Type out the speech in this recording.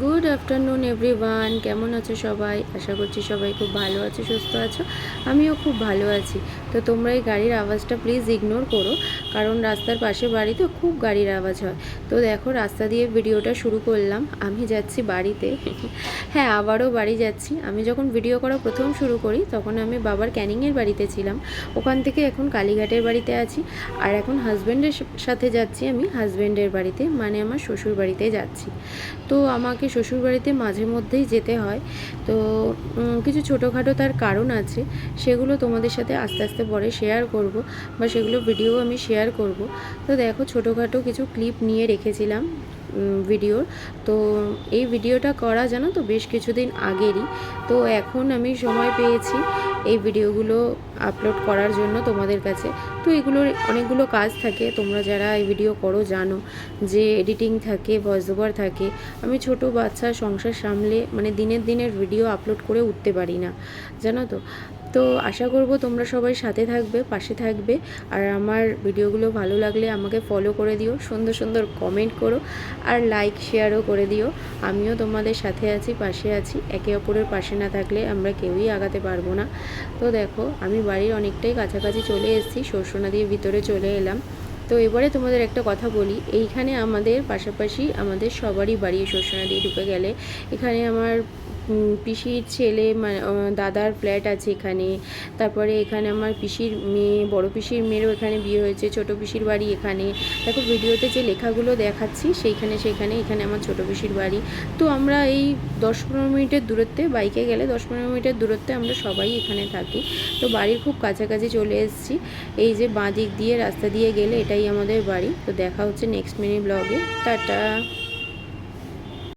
Good afternoon everyone কেমন আছো সবাই? আশা করছি সবাই খুব ভালো আছো, সুস্থ আছো। আমিও খুব ভালো আছি। তো তোমরা এই গাড়ির আওয়াজটা প্লিজ ইগনোর করো। কারণ রাস্তার পাশে বাড়ি তো খুব গাড়ির আওয়াজ হয়। তো দেখো, রাস্তা দিয়ে ভিডিওটা শুরু করলাম। আমি যাচ্ছি বাড়িতে। হ্যাঁ আবারও বাড়ি যাচ্ছি। আমি যখন ভিডিও করা প্রথম শুরু করি, তখন আমি বাবার ক্যানিংয়ের বাড়িতে ছিলাম। ওখান থেকে এখন কালীঘাটের বাড়িতে আছি। আর এখন হাজব্যান্ডের সাথে যাচ্ছি আমি হাজব্যান্ডের বাড়িতে মানে আমার শ্বশুর বাড়িতে যাচ্ছি। তো আমাকে শ্বশুরবাড়িতে মাঝে মধ্যেই যেতে হয়। তো কিছু ছোটোখাটো তার কারণ আছে। সেগুলো তোমাদের সাথে আস্তে আস্তে পরে শেয়ার করব। বা সেগুলো ভিডিও আমি শেয়ার করব। তো দেখো, ছোটোখাটো কিছু ক্লিপ নিয়ে রেখেছিলাম ভিডিওর তো এই ভিডিওটা করা জানো তো, বেশ কিছুদিন আগেরই। তো এখন আমি সময় পেয়েছি এই ভিডিওগুলো আপলোড করার জন্য তোমাদের কাছে। তো এগুলোর অনেকগুলো কাজ থাকে, তোমরা যারা এই ভিডিও করো জানো যে এডিটিং থাকে ভয়েস ওভার থাকে। আমি ছোট বাচ্চা সংসার সামলে মানে দিনের দিনের ভিডিও আপলোড করে উঠতে পারি না, জানো তো? তো আশা করব তোমরা সবাই সাথে থাকবে, পাশে থাকবে। আর আমার ভিডিওগুলো ভালো লাগলে আমাকে ফলো করে দিও, সুন্দর সুন্দর কমেন্ট করো আর লাইক শেয়ারও করে দিও। আমিও তোমাদের সাথে আছি, পাশে আছি, একে অপরের পাশে না থাকলে আমরা কেউই আগাতে পারব না। তো দেখো, আমি বাড়ির অনেকটাই কাছাকাছি চলে এসেছি শস্য নদীর ভিতরে চলে এলাম। তো এবারে তোমাদের একটা কথা বলি, এইখানে আমাদের পাশাপাশি আমাদের সবারই বাড়ি শস্য দিয়ে ঢুকে গেলে। এখানে আমার পিসির ছেলে মানে দাদার ফ্ল্যাট আছে এখানে। তারপরে এখানে আমার পিসির মেয়ে, বড় পিসির মেয়েরও এখানে বিয়ে হয়েছে, ছোট পিসির বাড়ি এখানে। দেখো, ভিডিওতে যে লেখাগুলো দেখাচ্ছি, সেইখানে সেইখানে, এখানে আমার ছোট পিসির বাড়ি। তো আমরা এই দশ পনেরো মিনিটের দূরত্বে, বাইকে গেলে দশ পনেরো মিনিটের দূরত্বে আমরা সবাই এখানে থাকি। তো বাড়ির খুব কাছাকাছি চলে এসেছি। এই যে বাঁ দিক দিয়ে, রাস্তা দিয়ে গেলে এটাই আমাদের বাড়ি। তো দেখা হচ্ছে নেক্সট মিনি ব্লগে টাটা!